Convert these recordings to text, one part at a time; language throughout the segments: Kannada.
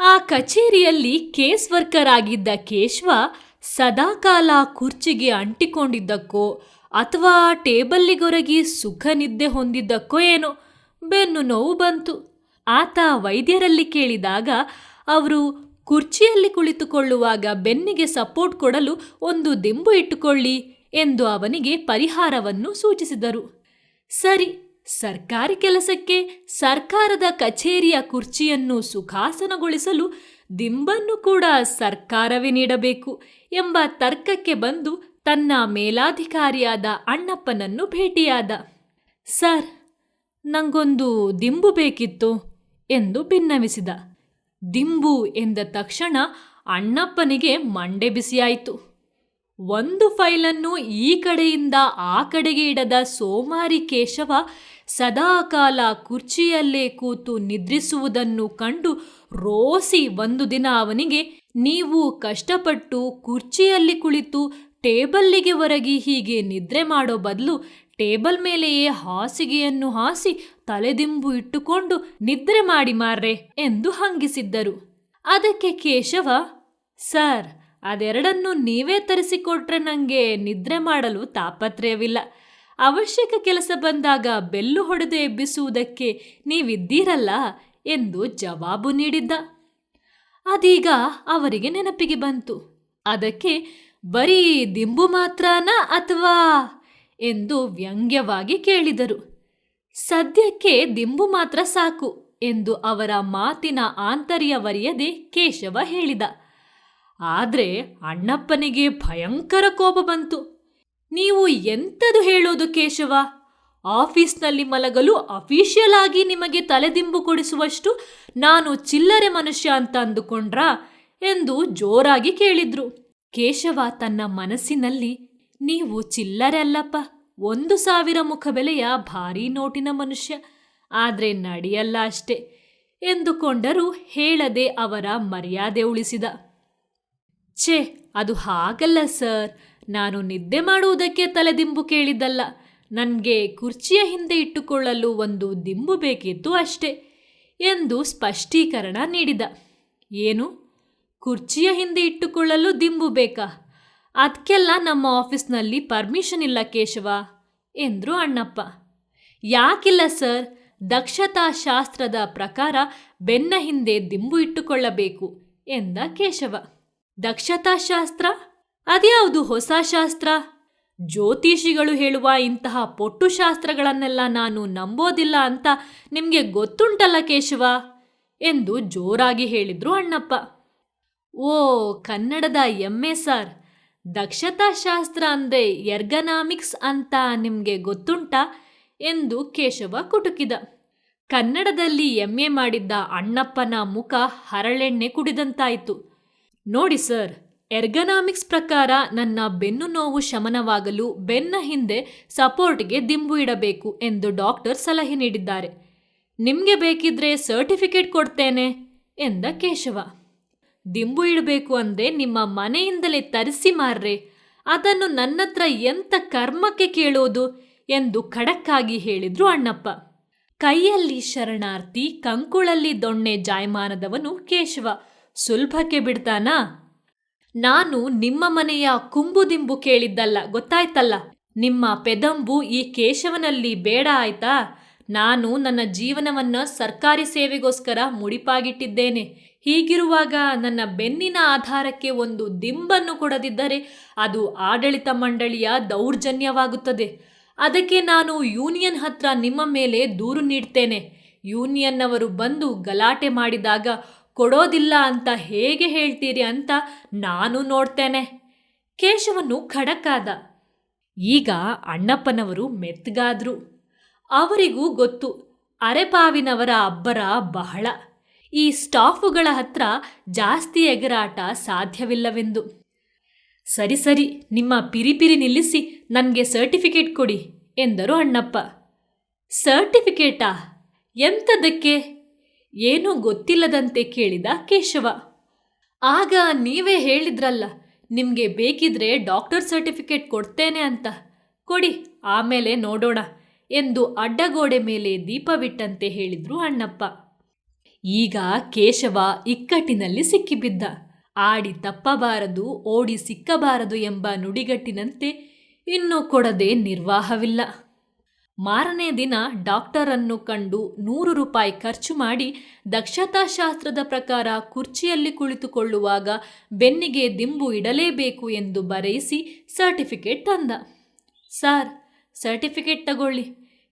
ಆ ಕಚೇರಿಯಲ್ಲಿ ಕೇಸ್ ವರ್ಕರ್ ಆಗಿದ್ದ ಕೇಶವ ಸದಾಕಾಲ ಕುರ್ಚಿಗೆ ಅಂಟಿಕೊಂಡಿದ್ದಕ್ಕೋ ಅಥವಾ ಟೇಬಲ್ಲಿಗೊರಗಿ ಸುಖ ನಿದ್ದೆ ಹೊಂದಿದ್ದಕ್ಕೋ ಏನೋ ಬೆನ್ನು ನೋವು ಬಂತು. ಆತ ವೈದ್ಯರಲ್ಲಿ ಕೇಳಿದಾಗ ಅವರು ಕುರ್ಚಿಯಲ್ಲಿ ಕುಳಿತುಕೊಳ್ಳುವಾಗ ಬೆನ್ನಿಗೆ ಸಪೋರ್ಟ್ ಕೊಡಲು ಒಂದು ದಿಂಬು ಇಟ್ಟುಕೊಳ್ಳಿ ಎಂದು ಅವನಿಗೆ ಪರಿಹಾರವನ್ನು ಸೂಚಿಸಿದರು. ಸರಿ ಸರ್ಕಾರಿ ಕೆಲಸಕ್ಕೆ ಸರ್ಕಾರದ ಕಚೇರಿಯ ಕುರ್ಚಿಯನ್ನು ಸುಖಾಸನಗೊಳಿಸಲು ದಿಂಬನ್ನು ಕೂಡ ಸರ್ಕಾರವೇ ನೀಡಬೇಕು ಎಂಬ ತರ್ಕಕ್ಕೆ ಬಂದು ತನ್ನ ಮೇಲಾಧಿಕಾರಿಯಾದ ಅಣ್ಣಪ್ಪನನ್ನು ಭೇಟಿಯಾದ. ಸರ್, ನಂಗೊಂದು ದಿಂಬು ಬೇಕಿತ್ತು, ಎಂದು ಭಿನ್ನವಿಸಿದ ದಿಂಬು ಎಂದ ತಕ್ಷಣ ಅಣ್ಣಪ್ಪನಿಗೆ ಮಂಡೆ ಬಿಸಿಯಾಯಿತು. ಒಂದು ಫೈಲನ್ನು ಈ ಕಡೆಯಿಂದ ಆ ಕಡೆಗೆ ಇಡದ ಸೋಮಾರಿ ಕೇಶವ ಸದಾಕಾಲ ಕುರ್ಚಿಯಲ್ಲೇ ಕೂತು ನಿದ್ರಿಸುವುದನ್ನು ಕಂಡು ರೋಸಿ ಒಂದು ದಿನ ಅವನಿಗೆ, ನೀವು ಕಷ್ಟಪಟ್ಟು ಕುರ್ಚಿಯಲ್ಲಿ ಕುಳಿತು ಟೇಬಲ್ಲಿಗೆ ಹೊರಗಿ ಹೀಗೆ ನಿದ್ರೆ ಮಾಡೋ ಬದಲು ಟೇಬಲ್ ಮೇಲೆಯೇ ಹಾಸಿಗೆಯನ್ನು ಹಾಸಿ ತಲೆದಿಂಬು ಇಟ್ಟುಕೊಂಡು ನಿದ್ರೆ ಮಾಡಿ ಮಾರ್ರೆ ಎಂದು ಹಂಗಿಸಿದ್ದರು. ಅದಕ್ಕೆ ಕೇಶವ, ಸರ್, ಅದೆರಡನ್ನು ನೀವೇ ತರಿಸಿಕೊಟ್ರೆ ನನಗೆ ನಿದ್ರೆ ಮಾಡಲು ತಾಪತ್ರಯವಿಲ್ಲ. ಅವಶ್ಯಕ ಕೆಲಸ ಬಂದಾಗ ಬೆಲ್ಲು ಹೊಡೆದು ಎಬ್ಬಿಸುವುದಕ್ಕೆ ನೀವಿದ್ದೀರಲ್ಲ ಎಂದು ಜವಾಬು ನೀಡಿದ್ದ. ಅದೀಗ ಅವರಿಗೆ ನೆನಪಿಗೆ ಬಂತು. ಅದಕ್ಕೆ, ಬರೀ ದಿಂಬು ಮಾತ್ರನಾ ಅಥವಾ ಎಂದು ವ್ಯಂಗ್ಯವಾಗಿ ಕೇಳಿದರು. ಸದ್ಯಕ್ಕೆ ದಿಂಬು ಮಾತ್ರ ಸಾಕು ಎಂದು ಅವರ ಮಾತಿನ ಆಂತರ್ಯವರಿಯದೆ ಕೇಶವ ಹೇಳಿದ. ಆದರೆ ಅಣ್ಣಪ್ಪನಿಗೆ ಭಯಂಕರ ಕೋಪ ಬಂತು. ನೀವು ಎಂಥದು ಹೇಳೋದು ಕೇಶವ? ಆಫೀಸ್ನಲ್ಲಿ ಮಲಗಲು ಅಫಿಷಿಯಲ್ ಆಗಿ ನಿಮಗೆ ತಲೆದಿಂಬು ಕೊಡಿಸುವಷ್ಟು ನಾನು ಚಿಲ್ಲರೆ ಮನುಷ್ಯ ಅಂತ ಅಂದುಕೊಂಡ್ರಾ ಎಂದು ಜೋರಾಗಿ ಕೇಳಿದ್ರು. ಕೇಶವ ತನ್ನ ಮನಸ್ಸಿನಲ್ಲಿ, ನೀವು ಚಿಲ್ಲರೆ ಅಲ್ಲಪ್ಪ, ಒಂದು ಸಾವಿರ ಮುಖಬೆಲೆಯ ಭಾರೀ ನೋಟಿನ ಮನುಷ್ಯ, ಆದ್ರೆ ನಡೆಯಲ್ಲ ಅಷ್ಟೆ ಎಂದುಕೊಂಡರೂ ಹೇಳದೆ ಅವರ ಮರ್ಯಾದೆ ಉಳಿಸಿದ. ಛೇ, ಅದು ಹಾಗಲ್ಲ ಸರ್. ನಾನು ನಿದ್ದೆ ಮಾಡುವುದಕ್ಕೆ ತಲೆದಿಂಬು ಕೇಳಿದ್ದಲ್ಲ. ನನಗೆ ಕುರ್ಚಿಯ ಹಿಂದೆ ಇಟ್ಟುಕೊಳ್ಳಲು ಒಂದು ದಿಂಬು ಬೇಕಿತ್ತು ಅಷ್ಟೇ ಎಂದು ಸ್ಪಷ್ಟೀಕರಣ ನೀಡಿದ. ಏನು? ಕುರ್ಚಿಯ ಹಿಂದೆ ಇಟ್ಟುಕೊಳ್ಳಲು ದಿಂಬು ಬೇಕಾ? ಅದಕ್ಕೆಲ್ಲ ನಮ್ಮ ಆಫೀಸ್ನಲ್ಲಿ ಪರ್ಮಿಷನ್ ಇಲ್ಲ ಕೇಶವ ಎಂದರು ಅಣ್ಣಪ್ಪ. ಯಾಕಿಲ್ಲ ಸರ್? ದಕ್ಷತಾ ಶಾಸ್ತ್ರದ ಪ್ರಕಾರ ಬೆನ್ನ ಹಿಂದೆ ದಿಂಬು ಇಟ್ಟುಕೊಳ್ಳಬೇಕು ಎಂದ ಕೇಶವ. ದಕ್ಷತಾ ಶಾಸ್ತ್ರ? ಅದ್ಯಾವುದು ಹೊಸ ಶಾಸ್ತ್ರ? ಜ್ಯೋತಿಷಿಗಳು ಹೇಳುವ ಇಂತಹ ಪೊಟ್ಟು ಶಾಸ್ತ್ರಗಳನ್ನೆಲ್ಲ ನಾನು ನಂಬೋದಿಲ್ಲ ಅಂತ ನಿಮಗೆ ಗೊತ್ತುಂಟಲ್ಲ ಕೇಶವ? ಎಂದು ಜೋರಾಗಿ ಹೇಳಿದ್ರು ಅಣ್ಣಪ್ಪ. ಓ, ಕನ್ನಡದ ಎಮ್ಮೆ ಸಾರ್ ಸರ್. ದಕ್ಷತಾ ಶಾಸ್ತ್ರ ಅಂದರೆ ಎರ್ಗನಾಮಿಕ್ಸ್ ಅಂತ ನಿಮಗೆ ಗೊತ್ತುಂಟಾ? ಎಂದು ಕೇಶವ ಕುಟುಕಿದ. ಕನ್ನಡದಲ್ಲಿ ಎಮ್ಮೆ ಮಾಡಿದ್ದ ಅಣ್ಣಪ್ಪನ ಮುಖ ಹರಳೆಣ್ಣೆ ಕುಡಿದಂತಾಯಿತು. ನೋಡಿ ಸರ್ ಎರ್ಗನಾಮಿಕ್ಸ್ ಪ್ರಕಾರ ನನ್ನ ಬೆನ್ನು ನೋವು ಶಮನವಾಗಲು ಬೆನ್ನ ಹಿಂದೆ ಸಪೋರ್ಟ್ಗೆ ದಿಂಬು ಇಡಬೇಕು ಎಂದು ಡಾಕ್ಟರ್ ಸಲಹೆ ನೀಡಿದ್ದಾರೆ. ನಿಮಗೆ ಬೇಕಿದ್ರೆ ಸರ್ಟಿಫಿಕೇಟ್ ಕೊಡ್ತೇನೆ, ಎಂದ ಕೇಶವ. ದಿಂಬು ಇಡಬೇಕು ಅಂದರೆ ನಿಮ್ಮ ಮನೆಯಿಂದಲೇ ತರಿಸಿ ಮಾರ್ರೆ, ಅದನ್ನು ನನ್ನತ್ರ ಎಂತ ಕರ್ಮಕ್ಕೆ ಕೇಳೋದು ಎಂದು ಖಡಕ್ಕಾಗಿ ಹೇಳಿದ್ರು ಅಣ್ಣಪ್ಪ. ಕೈಯಲ್ಲಿ ಶರಣಾರ್ಥಿ, ಕಂಕುಳಲ್ಲಿ ದೊಣ್ಣೆ ಜಾಯಮಾನದವನು ಕೇಶವ. ಸುಲಭಕ್ಕೆ ಬಿಡ್ತಾನಾ? ನಾನು ನಿಮ್ಮ ಮನೆಯ ಕುಂಬುದಿಂಬು ಕೇಳಿದ್ದಲ್ಲ, ಗೊತ್ತಾಯ್ತಲ್ಲ? ನಿಮ್ಮ ಪೆದಂಬು ಈ ಕೇಶವನಲ್ಲಿ ಬೇಡ ಆಯ್ತಾ? ನಾನು ನನ್ನ ಜೀವನವನ್ನ ಸರ್ಕಾರಿ ಸೇವೆಗೋಸ್ಕರ ಮುಡಿಪಾಗಿಟ್ಟಿದ್ದೇನೆ. ಹೀಗಿರುವಾಗ ನನ್ನ ಬೆನ್ನಿನ ಆಧಾರಕ್ಕೆ ಒಂದು ದಿಂಬನ್ನು ಕೊಡದಿದ್ದರೆ ಅದು ಆಡಳಿತ ಮಂಡಳಿಯ ದೌರ್ಜನ್ಯವಾಗುತ್ತದೆ. ಅದಕ್ಕೆ ನಾನು ಯೂನಿಯನ್ ಹತ್ರ ನಿಮ್ಮ ಮೇಲೆ ದೂರು ನೀಡ್ತೇನೆ. ಯೂನಿಯನ್ನವರು ಬಂದು ಗಲಾಟೆ ಮಾಡಿದಾಗ ಕೊಡೋದಿಲ್ಲ ಅಂತ ಹೇಗೆ ಹೇಳ್ತೀರಿ ಅಂತ ನಾನು ನೋಡ್ತೇನೆ. ಕೇಶವನು ಖಡಕ್ಕಾದ. ಈಗ ಅಣ್ಣಪ್ಪನವರು ಮೆತ್ತಗಾದ್ರು. ಅವರಿಗೂ ಗೊತ್ತು, ಅರೆಪಾವಿನವರ ಅಬ್ಬರ ಬಹಳ. ಈ ಸ್ಟಾಫುಗಳ ಹತ್ರ ಜಾಸ್ತಿ ಎಗರಾಟ ಸಾಧ್ಯವಿಲ್ಲವೆಂದು. ಸರಿ ಸರಿ, ನಿಮ್ಮ ಪಿರಿಪಿರಿ ನಿಲ್ಲಿಸಿ, ನನಗೆ ಸರ್ಟಿಫಿಕೇಟ್ ಕೊಡಿ, ಎಂದರು ಅಣ್ಣಪ್ಪ. ಸರ್ಟಿಫಿಕೇಟಾ? ಎಂಥದಕ್ಕೆ ಏನೂ ಗೊತ್ತಿಲ್ಲದಂತೆ ಕೇಳಿದ ಕೇಶವ. ಆಗ ನೀವೇ ಹೇಳಿದ್ರಲ್ಲ, ನಿಮಗೆ ಬೇಕಿದ್ರೆ ಡಾಕ್ಟರ್ ಸರ್ಟಿಫಿಕೇಟ್ ಕೊಡ್ತೇನೆ ಅಂತ. ಕೊಡಿ, ಆಮೇಲೆ ನೋಡೋಣ ಎಂದು ಅಡ್ಡಗೋಡೆ ಮೇಲೆ ದೀಪವಿಟ್ಟಂತೆ ಹೇಳಿದ್ರು ಅಣ್ಣಪ್ಪ. ಈಗ ಕೇಶವ ಇಕ್ಕಟ್ಟಿನಲ್ಲಿ ಸಿಕ್ಕಿಬಿದ್ದ. ಆಡಿ ತಪ್ಪಬಾರದು, ಓಡಿ ಸಿಕ್ಕಬಾರದು ಎಂಬ ನುಡಿಗಟ್ಟಿನಂತೆ ಇನ್ನೂ ಕೊಡದೆ ನಿರ್ವಾಹವಿಲ್ಲ. ಮಾರನೇ ದಿನ ಡಾಕ್ಟರನ್ನು ಕಂಡು ನೂರು ರೂಪಾಯಿ ಖರ್ಚು ಮಾಡಿ ದಕ್ಷತಾಶಾಸ್ತ್ರದ ಪ್ರಕಾರ ಕುರ್ಚಿಯಲ್ಲಿ ಕುಳಿತುಕೊಳ್ಳುವಾಗ ಬೆನ್ನಿಗೆ ದಿಂಬು ಇಡಲೇಬೇಕು ಎಂದು ಬರೆಯಿಸಿ ಸರ್ಟಿಫಿಕೇಟ್ ತಂದ. ಸಾರ್, ಸರ್ಟಿಫಿಕೇಟ್ ತಗೊಳ್ಳಿ.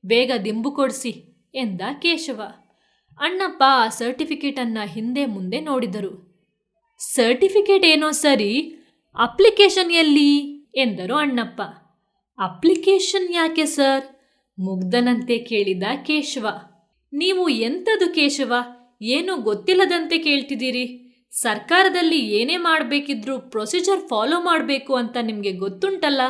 ಬೇಗ ದಿಂಬು ಕೊಡಿಸಿ, ಎಂದ ಕೇಶವ. ಅಣ್ಣಪ್ಪ ಆ ಸರ್ಟಿಫಿಕೇಟನ್ನು ಹಿಂದೆ ಮುಂದೆ ನೋಡಿದರು. ಸರ್ಟಿಫಿಕೇಟ್ ಏನೋ ಸರಿ? ಅಪ್ಲಿಕೇಶನ್ ಎಲ್ಲಿ? ಎಂದರು ಅಣ್ಣಪ್ಪ. ಅಪ್ಲಿಕೇಶನ್ ಯಾಕೆ ಸರ್? ಮುಗ್ಧನಂತೆ ಕೇಳಿದ ಕೇಶವ. ನೀವು ಎಂಥದು ಕೇಶವ? ಏನೂ ಗೊತ್ತಿಲ್ಲದಂತೆ ಕೇಳ್ತಿದ್ದೀರಿ? ಸರ್ಕಾರದಲ್ಲಿ ಏನೇ ಮಾಡಬೇಕಿದ್ರೂ ಪ್ರೊಸೀಜರ್ ಫಾಲೋ ಮಾಡಬೇಕು ಅಂತ ನಿಮಗೆ ಗೊತ್ತುಂಟಲ್ಲ?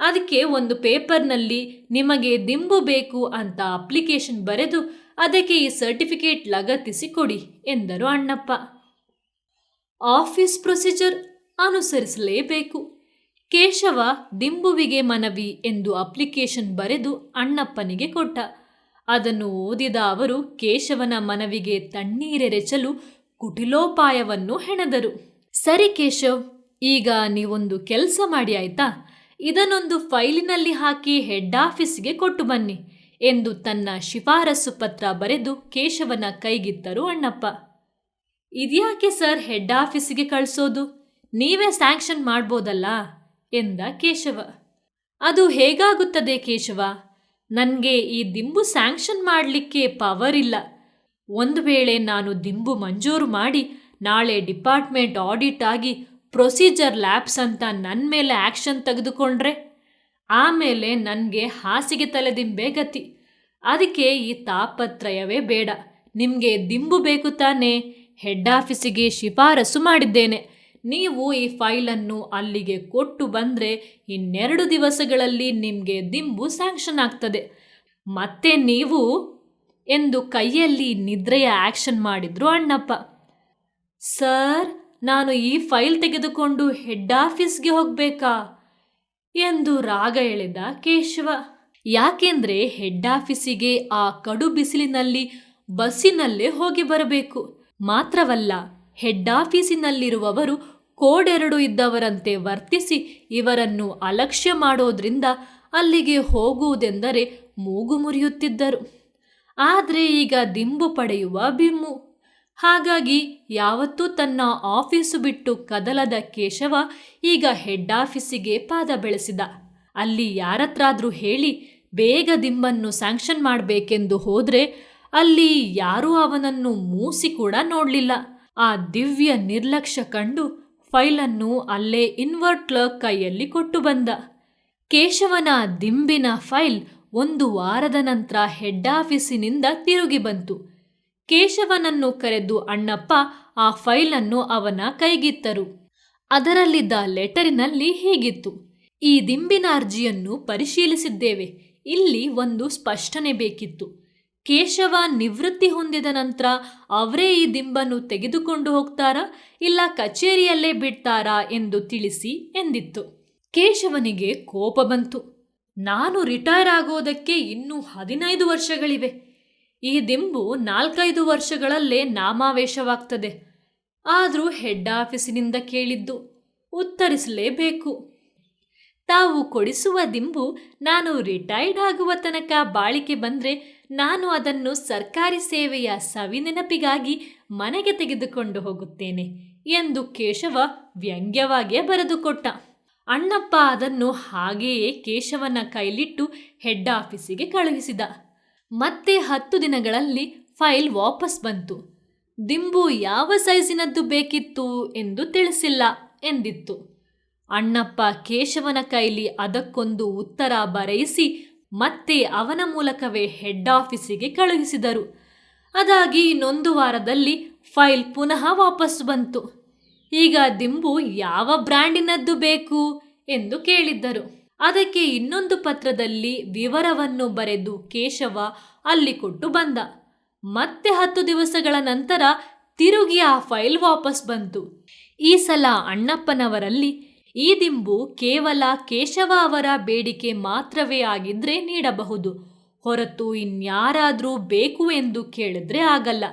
ಅದಕ್ಕೆ ಒಂದು ಪೇಪರ್ನಲ್ಲಿ ನಿಮಗೆ ದಿಂಬು ಬೇಕು ಅಂತ ಅಪ್ಲಿಕೇಶನ್ ಬರೆದು ಅದಕ್ಕೆ ಈ ಸರ್ಟಿಫಿಕೇಟ್ ಲಗತ್ತಿಸಿ ಕೊಡಿ, ಎಂದರು ಅಣ್ಣಪ್ಪ. ಆಫೀಸ್ ಪ್ರೊಸೀಜರ್ ಅನುಸರಿಸಲೇಬೇಕು. ಕೇಶವ ದಿಂಬುವಿಗೆ ಮನವಿ ಎಂದು ಅಪ್ಲಿಕೇಶನ್ ಬರೆದು ಅಣ್ಣಪ್ಪನಿಗೆ ಕೊಟ್ಟ. ಅದನ್ನು ಓದಿದ ಅವರು ಕೇಶವನ ಮನವಿಗೆ ತಣ್ಣೀರೆರೆಚಲು ಕುಟಿಲೋಪಾಯವನ್ನು ಹೆಣೆದರು. ಸರಿ ಕೇಶವ್, ಈಗ ನೀವೊಂದು ಕೆಲಸ ಮಾಡಿ ಆಯ್ತಾ? ಇದನ್ನೊಂದು ಫೈಲಿನಲ್ಲಿ ಹಾಕಿ ಹೆಡ್ ಆಫೀಸ್ಗೆ ಕೊಟ್ಟು ಬನ್ನಿ ಎಂದು ತನ್ನ ಶಿಫಾರಸು ಪತ್ರ ಬರೆದು ಕೇಶವನ ಕೈಗಿತ್ತರು ಅಣ್ಣಪ್ಪ. ಇದ್ಯಾಕೆ ಸರ್ ಹೆಡ್ ಆಫೀಸಿಗೆ ಕಳಿಸೋದು? ನೀವೇ ಸ್ಯಾಂಕ್ಷನ್ ಮಾಡ್ಬೋದಲ್ಲ? ಎಂದ ಕೇಶವ. ಅದು ಹೇಗಾಗುತ್ತದೆ ಕೇಶವ? ನನಗೆ ಈ ದಿಂಬು ಸ್ಯಾಂಕ್ಷನ್ ಮಾಡಲಿಕ್ಕೆ ಪವರ್ ಇಲ್ಲ ಒಂದು ವೇಳೆ ನಾನು ದಿಂಬು ಮಂಜೂರು ಮಾಡಿ ನಾಳೆ ಡಿಪಾರ್ಟ್ಮೆಂಟ್ ಆಡಿಟ್ ಆಗಿ ಪ್ರೊಸೀಜರ್ ಲ್ಯಾಬ್ಸ್ ಅಂತ ನನ್ನ ಮೇಲೆ ಆ್ಯಕ್ಷನ್ ತೆಗೆದುಕೊಂಡ್ರೆ? ಆಮೇಲೆ ನನಗೆ ಹಾಸಿಗೆ ತಲೆದಿಂಬೆ ಗತಿ. ಅದಕ್ಕೆ ಈ ತಾಪತ್ರಯವೇ ಬೇಡ. ನಿಮಗೆ ದಿಂಬು ಬೇಕು ತಾನೇ? ಹೆಡ್ ಆಫೀಸಿಗೆ ಶಿಫಾರಸು ಮಾಡಿದ್ದೇನೆ. ನೀವು ಈ ಫೈಲನ್ನು ಅಲ್ಲಿಗೆ ಕೊಟ್ಟು ಬಂದರೆ ಇನ್ನೆರಡು ದಿವಸಗಳಲ್ಲಿ ನಿಮಗೆ ದಿಂಬು ಸ್ಯಾಂಕ್ಷನ್ ಆಗ್ತದೆ. ಮತ್ತೆ ನೀವು ಎಂದು ಕೈಯಲ್ಲಿ ನಿದ್ರೆಯ ಆ್ಯಕ್ಷನ್ ಮಾಡಿದ್ರು ಅಣ್ಣಪ್ಪ. ಸರ್, ನಾನು ಈ ಫೈಲ್ ತೆಗೆದುಕೊಂಡು ಹೆಡ್ ಆಫೀಸ್ಗೆ ಹೋಗಬೇಕಾ? ಎಂದು ರಾಗ ಎಳೆದ ಕೇಶವ. ಯಾಕೆಂದ್ರೆ ಹೆಡ್ ಆಫೀಸಿಗೆ ಆ ಕಡು ಬಿಸಿಲಿನಲ್ಲಿ ಬಸ್ಸಿನಲ್ಲೇ ಹೋಗಿ ಬರಬೇಕು. ಮಾತ್ರವಲ್ಲ ಹೆಡ್ ಆಫೀಸಿನಲ್ಲಿರುವವರು ಕೋಡೆರಡು ಇದ್ದವರಂತೆ ವರ್ತಿಸಿ ಇವರನ್ನು ಅಲಕ್ಷ್ಯ ಮಾಡೋದ್ರಿಂದ ಅಲ್ಲಿಗೆ ಹೋಗುವುದೆಂದರೆ ಮೂಗು ಮುರಿಯುತ್ತಿದ್ದರು. ಆದರೆ ಈಗ ದಿಂಬು ಪಡೆಯುವ ಬಿಮ್ಮು. ಹಾಗಾಗಿ ಯಾವತ್ತೂ ತನ್ನ ಆಫೀಸು ಬಿಟ್ಟು ಕದಲದ ಕೇಶವ ಈಗ ಹೆಡ್ ಆಫೀಸಿಗೆ ಪಾದ ಬೆಳೆಸಿದ. ಅಲ್ಲಿ ಯಾರತ್ರಾದರೂ ಹೇಳಿ ಬೇಗ ದಿಂಬನ್ನು ಸ್ಯಾಂಕ್ಷನ್ ಮಾಡಬೇಕೆಂದು ಹೋದರೆ ಅಲ್ಲಿ ಯಾರೂ ಅವನನ್ನು ಮೂಸಿ ಕೂಡ ನೋಡಲಿಲ್ಲ. ಆ ದಿವ್ಯ ನಿರ್ಲಕ್ಷ್ಯ ಕಂಡು ಫೈಲನ್ನು ಅಲ್ಲೇ ಇನ್ವರ್ಟ್ ಕ್ಲರ್ಕ್ ಕೈಯಲ್ಲಿ ಕೊಟ್ಟು ಬಂದ. ಕೇಶವನ ದಿಂಬಿನ ಫೈಲ್ ಒಂದು ವಾರದ ನಂತರ ಹೆಡ್ ಆಫೀಸಿನಿಂದ ತಿರುಗಿ ಬಂತು. ಕೇಶವನನ್ನು ಕರೆದು ಅಣ್ಣಪ್ಪ ಆ ಫೈಲನ್ನು ಅವನ ಕೈಗಿತ್ತರು. ಅದರಲ್ಲಿದ್ದ ಲೆಟರಿನಲ್ಲಿ ಹೀಗಿತ್ತು. ಈ ದಿಂಬಿನ ಅರ್ಜಿಯನ್ನು ಪರಿಶೀಲಿಸಿದ್ದೇವೆ. ಇಲ್ಲಿ ಒಂದು ಸ್ಪಷ್ಟನೆ ಬೇಕಿತ್ತು. ಕೇಶವ ನಿವೃತ್ತಿ ಹೊಂದಿದ ನಂತರ ಅವರೇ ಈ ದಿಂಬನ್ನು ತೆಗೆದುಕೊಂಡು ಹೋಗ್ತಾರಾ ಇಲ್ಲ ಕಚೇರಿಯಲ್ಲೇ ಬಿಡ್ತಾರಾ ಎಂದು ತಿಳಿಸಿ ಎಂದಿತ್ತು. ಕೇಶವನಿಗೆ ಕೋಪ ಬಂತು. ನಾನು ರಿಟೈರ್ ಆಗೋದಕ್ಕೆ ಇನ್ನೂ ಹದಿನೈದು ವರ್ಷಗಳಿವೆ. ಈ ದಿಂಬು ನಾಲ್ಕೈದು ವರ್ಷಗಳಲ್ಲೇ ನಾಮಾವೇಶವಾಗ್ತದೆ. ಆದರೂ ಹೆಡ್ ಆಫೀಸಿನಿಂದ ಕೇಳಿದ್ದು, ಉತ್ತರಿಸಲೇಬೇಕು. ತಾವು ಕೊಡಿಸುವ ದಿಂಬು ನಾನು ರಿಟೈರ್ಡ್ ಆಗುವ ತನಕ ಬಾಳಿಕೆ ಬಂದರೆ ನಾನು ಅದನ್ನು ಸರ್ಕಾರಿ ಸೇವೆಯ ಸವಿನೆನಪಿಗಾಗಿ ಮನೆಗೆ ತೆಗೆದುಕೊಂಡು ಹೋಗುತ್ತೇನೆ ಎಂದು ಕೇಶವ ವ್ಯಂಗ್ಯವಾಗಿಯೇ ಬರೆದುಕೊಟ್ಟ ಅಣ್ಣಪ್ಪ ಅದನ್ನು ಹಾಗೆಯೇ ಕೇಶವನ ಕೈಲಿಟ್ಟು ಹೆಡ್ ಆಫೀಸಿಗೆ ಕಳುಹಿಸಿದ. ಮತ್ತೆ ಹತ್ತು ದಿನಗಳಲ್ಲಿ ಫೈಲ್ ವಾಪಸ್ ಬಂತು. ದಿಂಬು ಯಾವ ಸೈಜಿನದ್ದು ಬೇಕಿತ್ತು ಎಂದು ತಿಳಿಸಿಲ್ಲ ಎಂದಿತ್ತು. ಅಣ್ಣಪ್ಪ ಕೇಶವನ ಕೈಲಿ ಅದಕ್ಕೊಂದು ಉತ್ತರ ಬರೆಯಿಸಿ ಮತ್ತೆ ಅವನ ಮೂಲಕವೇ ಹೆಡ್ ಆಫೀಸಿಗೆ ಕಳುಹಿಸಿದರು. ಅದಾಗಿ ಇನ್ನೊಂದು ವಾರದಲ್ಲಿ ಫೈಲ್ ಪುನಃ ವಾಪಸ್ ಬಂತು. ಈಗ ದಿಂಬು ಯಾವ ಬ್ರ್ಯಾಂಡಿನದ್ದು ಬೇಕು ಎಂದು ಕೇಳಿದ್ದರು. ಅದಕ್ಕೆ ಇನ್ನೊಂದು ಪತ್ರದಲ್ಲಿ ವಿವರವನ್ನು ಬರೆದು ಕೇಶವ ಅಲ್ಲಿ ಕೊಟ್ಟು ಬಂದ. ಮತ್ತೆ ಹತ್ತು ದಿವಸಗಳ ನಂತರ ತಿರುಗಿ ಆ ಫೈಲ್ ವಾಪಸ್ ಬಂತು. ಈ ಸಲ ಅಣ್ಣಪ್ಪನವರಲ್ಲಿ ಈ ದಿಂಬು ಕೇವಲ ಕೇಶವ ಅವರ ಬೇಡಿಕೆ ಮಾತ್ರವೇ ಆಗಿದ್ರೆ ನೀಡಬಹುದು. ಹೊರತು ಇನ್ಯಾರಾದರೂ ಬೇಕು ಎಂದು ಕೇಳಿದ್ರೆ ಆಗಲ್ಲ.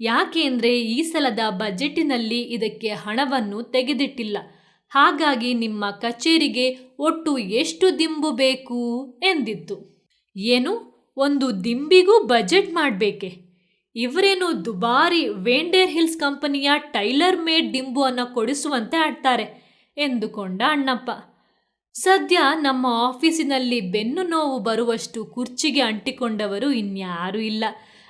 ಯಾಕೆಂದ್ರೆ ಈ ಸಲದ ಬಜೆಟಿನಲ್ಲಿ ಇದಕ್ಕೆ ಹಣವನ್ನು ತೆಗೆದಿಟ್ಟಿಲ್ಲ. ಹಾಗಾಗಿ ನಿಮ್ಮ ಕಚೇರಿಗೆ ಒಟ್ಟು ಎಷ್ಟು ದಿಂಬು ಬೇಕು ಎಂದಿತ್ತು. ಏನು? ಒಂದು ದಿಂಬಿಗೂ ಬಜೆಟ್ ಮಾಡಬೇಕೆ? ಇವರೇನು ದುಬಾರಿ ವೇಂಡೇರ್ ಹಿಲ್ಸ್ ಕಂಪನಿಯ ಟೈಲರ್ ಮೇಡ್ ದಿಂಬು ಅನ್ನ ಕೊಡಿಸುವಂತೆ ಆಡ್ತಾರೆ. ಎಂದುಕೊಂಡ ಅಣ್ಣಪ್ಪ. ಸದ್ಯ ನಮ್ಮ ಆಫೀಸಿನಲ್ಲಿ ಬೆನ್ನು ನೋವು ಬರುವಷ್ಟು ಕುರ್ಚಿಗೆ ಅಂಟಿಕೊಂಡವರು ಇನ್ಯಾರೂ ಇಲ್ಲ.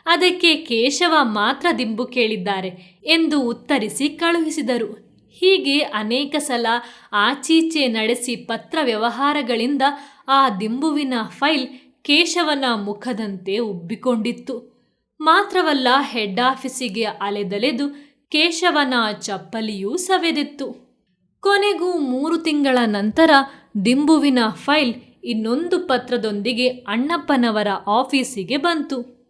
ಅದಕ್ಕೆ ಕೇಶವ ಮಾತ್ರ ದಿಂಬು ಕೇಳಿದ್ದಾರೆ ಎಂದು ಉತ್ತರಿಸಿ ಕಳುಹಿಸಿದರು. ಹೀಗೆ ಅನೇಕ ಸಲ ಆಚೀಚೆ ನಡೆಸಿ ಪತ್ರ ವ್ಯವಹಾರಗಳಿಂದ ಆ ದಿಂಬುವಿನ ಫೈಲ್ ಕೇಶವನ ಮುಖದಂತೆ ಉಬ್ಬಿಕೊಂಡಿತ್ತು. ಮಾತ್ರವಲ್ಲ ಹೆಡ್ ಆಫೀಸಿಗೆ ಅಲೆದಲೆದು ಕೇಶವನ ಚಪ್ಪಲಿಯೂ ಸವೆದಿತ್ತು. ಕೊನೆಗೂ ಮೂರು ತಿಂಗಳ ನಂತರ ದಿಂಬುವಿನ ಫೈಲ್ ಇನ್ನೊಂದು ಪತ್ರದೊಂದಿಗೆ ಅಣ್ಣಪ್ಪನವರ ಆಫೀಸಿಗೆ ಬಂತು.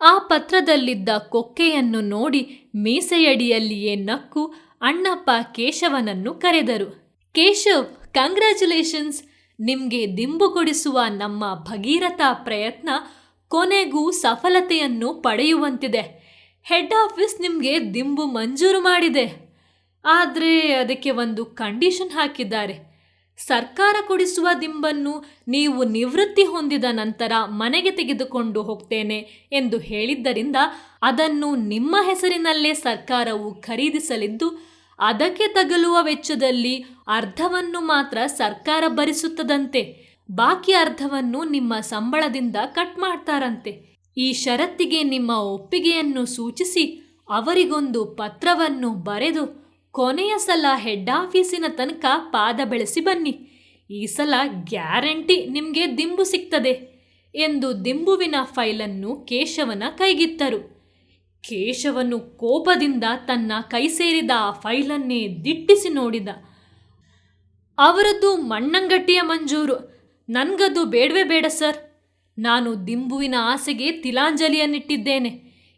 ಆ ಪತ್ರದಲ್ಲಿದ್ದ ಕೊಕ್ಕೆಯನ್ನು ನೋಡಿ ಮೀಸೆಯಡಿಯಲ್ಲಿಯೇ ನಕ್ಕು ಅಣ್ಣಪ್ಪ ಕೇಶವನನ್ನು ಕರೆದರು. ಕೇಶವ್ ಕಂಗ್ರ್ಯಾಚುಲೇಷನ್ಸ್ ನಿಮಗೆ ದಿಂಬು ಕೊಡಿಸುವ ನಮ್ಮ ಭಗೀರಥ ಪ್ರಯತ್ನ ಕೊನೆಗೂ ಸಫಲತೆಯನ್ನು ಪಡೆಯುವಂತಿದೆ. ಹೆಡ್ ಆಫೀಸ್ ನಿಮಗೆ ದಿಂಬು ಮಂಜೂರು ಮಾಡಿದೆ. ಆದರೆ ಅದಕ್ಕೆ ಒಂದು ಕಂಡೀಷನ್ ಹಾಕಿದ್ದಾರೆ. ಸರ್ಕಾರ ಕೊಡಿಸುವ ದಿಂಬನ್ನು ನೀವು ನಿವೃತ್ತಿ ಹೊಂದಿದ ನಂತರ ಮನೆಗೆ ತೆಗೆದುಕೊಂಡು ಹೋಗ್ತೇನೆ ಎಂದು ಹೇಳಿದ್ದರಿಂದ ಅದನ್ನು ನಿಮ್ಮ ಹೆಸರಿನಲ್ಲೇ ಸರ್ಕಾರವು ಖರೀದಿಸಲಿದ್ದು, ಅದಕ್ಕೆ ತಗಲುವ ವೆಚ್ಚದಲ್ಲಿ ಅರ್ಧವನ್ನು ಮಾತ್ರ ಸರ್ಕಾರ ಭರಿಸುತ್ತದಂತೆ, ಬಾಕಿ ಅರ್ಧವನ್ನು ನಿಮ್ಮ ಸಂಬಳದಿಂದ ಕಟ್ ಮಾಡ್ತಾರಂತೆ. ಈ ಷರತ್ತಿಗೆ ನಿಮ್ಮ ಒಪ್ಪಿಗೆಯನ್ನು ಸೂಚಿಸಿ ಅವರಿಗೊಂದು ಪತ್ರವನ್ನು ಬರೆದು ಕೊನೆಯ ಸಲ ಹೆಡ್ ಆಫೀಸಿನ ತನಕ ಪಾದ ಬೆಳೆಸಿ ಬನ್ನಿ. ಈ ಸಲ ಗ್ಯಾರಂಟಿ ನಿಮಗೆ ದಿಂಬು ಸಿಗ್ತದೆ ಎಂದು ದಿಂಬುವಿನ ಫೈಲನ್ನು ಕೇಶವನ ಕೈಗಿತ್ತರು. ಕೇಶವನು ಕೋಪದಿಂದ ತನ್ನ ಕೈ ಸೇರಿದ ಆ ಫೈಲನ್ನೇ ದಿಟ್ಟಿಸಿ ನೋಡಿದ. ಅವರದ್ದು ಮಣ್ಣಂಗಟ್ಟಿಯ ಮಂಜೂರು. ನನಗದು ಬೇಡವೇ ಬೇಡ ಸರ್. ನಾನು ದಿಂಬುವಿನ ಆಸೆಗೆ ತಿಲಾಂಜಲಿಯನ್ನಿಟ್ಟಿದ್ದೇನೆ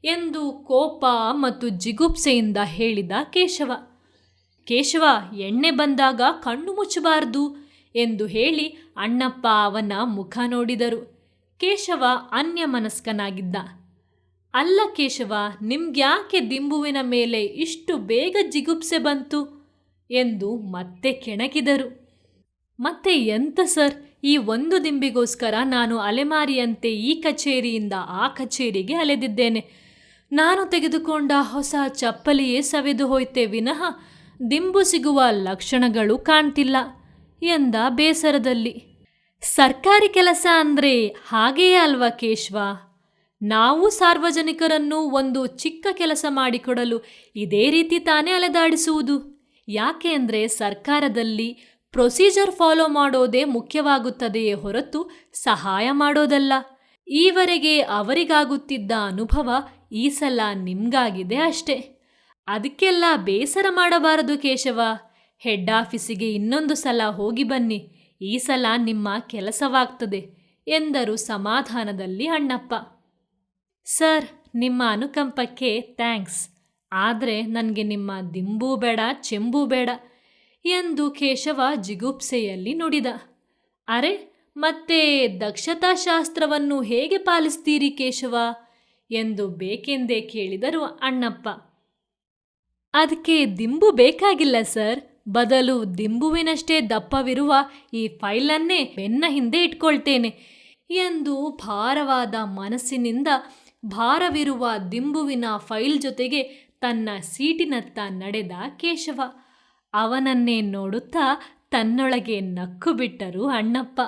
ಎಂದು ಕೋಪ ಮತ್ತು ಜಿಗುಪ್ಸೆಯಿಂದ ಹೇಳಿದ ಕೇಶವ. ಕೇಶವ, ಎಣ್ಣೆ ಬಂದಾಗ ಕಣ್ಣು ಮುಚ್ಚಬಾರದು ಎಂದು ಹೇಳಿ ಅಣ್ಣಪ್ಪ ಅವನ ಮುಖ ನೋಡಿದರು. ಕೇಶವ ಅನ್ಯಮನಸ್ಕನಾಗಿದ್ದ. ಅಲ್ಲ ಕೇಶವ, ನಿಮ್ಗ್ಯಾಕೆ ದಿಂಬುವಿನ ಮೇಲೆ ಇಷ್ಟು ಬೇಗ ಜಿಗುಪ್ಸೆ ಬಂತು ಎಂದು ಮತ್ತೆ ಕೆಣಕಿದರು. ಮತ್ತೆ ಎಂತ ಸರ್, ಈ ಒಂದು ದಿಂಬಿಗೋಸ್ಕರ ನಾನು ಅಲೆಮಾರಿಯಂತೆ ಈ ಕಚೇರಿಯಿಂದ ಆ ಕಚೇರಿಗೆ ಅಲೆದಿದ್ದೇನೆ. ನಾನು ತೆಗೆದುಕೊಂಡ ಹೊಸ ಚಪ್ಪಲಿಯೇ ಸವೆದು ಹೋಯ್ತೆ ವಿನಃ ದಿಂಬು ಸಿಗುವ ಲಕ್ಷಣಗಳು ಕಾಣ್ತಿಲ್ಲ ಎಂದ ಬೇಸರದಲ್ಲಿ. ಸರ್ಕಾರಿ ಕೆಲಸ ಅಂದರೆ ಹಾಗೆಯೇ ಅಲ್ವಾ ಕೇಶವ? ನಾವು ಸಾರ್ವಜನಿಕರನ್ನು ಒಂದು ಚಿಕ್ಕ ಕೆಲಸ ಮಾಡಿಕೊಡಲು ಇದೇ ರೀತಿ ತಾನೇ ಅಲೆದಾಡಿಸುವುದು. ಯಾಕೆ ಅಂದರೆ ಸರ್ಕಾರದಲ್ಲಿ ಪ್ರೊಸೀಜರ್ ಫಾಲೋ ಮಾಡೋದೇ ಮುಖ್ಯವಾಗುತ್ತದೆಯೇ ಹೊರತು ಸಹಾಯ ಮಾಡೋದಲ್ಲ. ಈವರೆಗೆ ಅವರಿಗಾಗುತ್ತಿದ್ದ ಅನುಭವ ಈ ಸಲ ನಿಮಗಾಗಿದೆ ಅಷ್ಟೆ. ಅದಕ್ಕೆಲ್ಲ ಬೇಸರ ಮಾಡಬಾರದು ಕೇಶವ. ಹೆಡ್ ಆಫೀಸಿಗೆ ಇನ್ನೊಂದು ಸಲ ಹೋಗಿ ಬನ್ನಿ. ಈ ಸಲ ನಿಮ್ಮ ಕೆಲಸವಾಗ್ತದೆ ಎಂದರು ಸಮಾಧಾನದಲ್ಲಿ ಅಣ್ಣಪ್ಪ. ಸರ್, ನಿಮ್ಮ ಅನುಕಂಪಕ್ಕೆ ಥ್ಯಾಂಕ್ಸ್. ಆದರೆ ನನಗೆ ನಿಮ್ಮ ದಿಂಬೂ ಬೇಡ, ಚೆಂಬೂ ಬೇಡ ಎಂದು ಕೇಶವ ಜಿಗುಪ್ಸೆಯಲ್ಲಿ ನುಡಿದ. ಅರೆ, ಮತ್ತೆ ದಕ್ಷತಾಶಾಸ್ತ್ರವನ್ನು ಹೇಗೆ ಪಾಲಿಸ್ತೀರಿ ಕೇಶವ? ಎಂದು ಬೇಕೆಂದೇ ಕೇಳಿದರು ಅಣ್ಣಪ್ಪ. ಅದಕ್ಕೆ ದಿಂಬು ಬೇಕಾಗಿಲ್ಲ, ಸರ್. ಬದಲು ದಿಂಬುವಿನಷ್ಟೇ ದಪ್ಪವಿರುವ ಈ ಫೈಲನ್ನೇ ಬೆನ್ನ ಹಿಂದೆ ಇಟ್ಕೊಳ್ತೇನೆ ಎಂದು ಭಾರವಾದ ಮನಸ್ಸಿನಿಂದ ಭಾರವಿರುವ ದಿಂಬುವಿನ ಫೈಲ್ ಜೊತೆಗೆ ತನ್ನ ಸೀಟಿನತ್ತ ನಡೆದ ಕೇಶವ. ಅವನನ್ನೇ ನೋಡುತ್ತಾ ತನ್ನೊಳಗೆ ನಕ್ಕು ಬಿಟ್ಟರು ಅಣ್ಣಪ್ಪ.